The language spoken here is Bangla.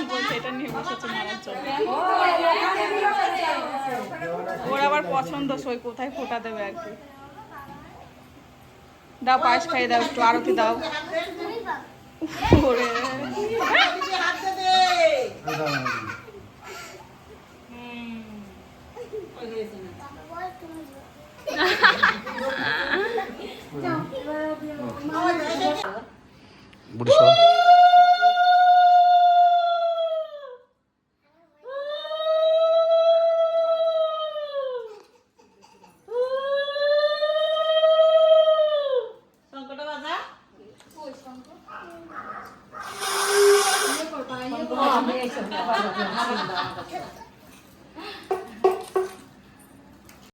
মানুষ নিয়ে বসেছে ওর আবার পছন্দ সই কোথায় ফোটা দেবে আর কি? দাও পায়েস খাইয়ে দাও একটু আরতি দাও। বুড়ি 没也行么发照片发给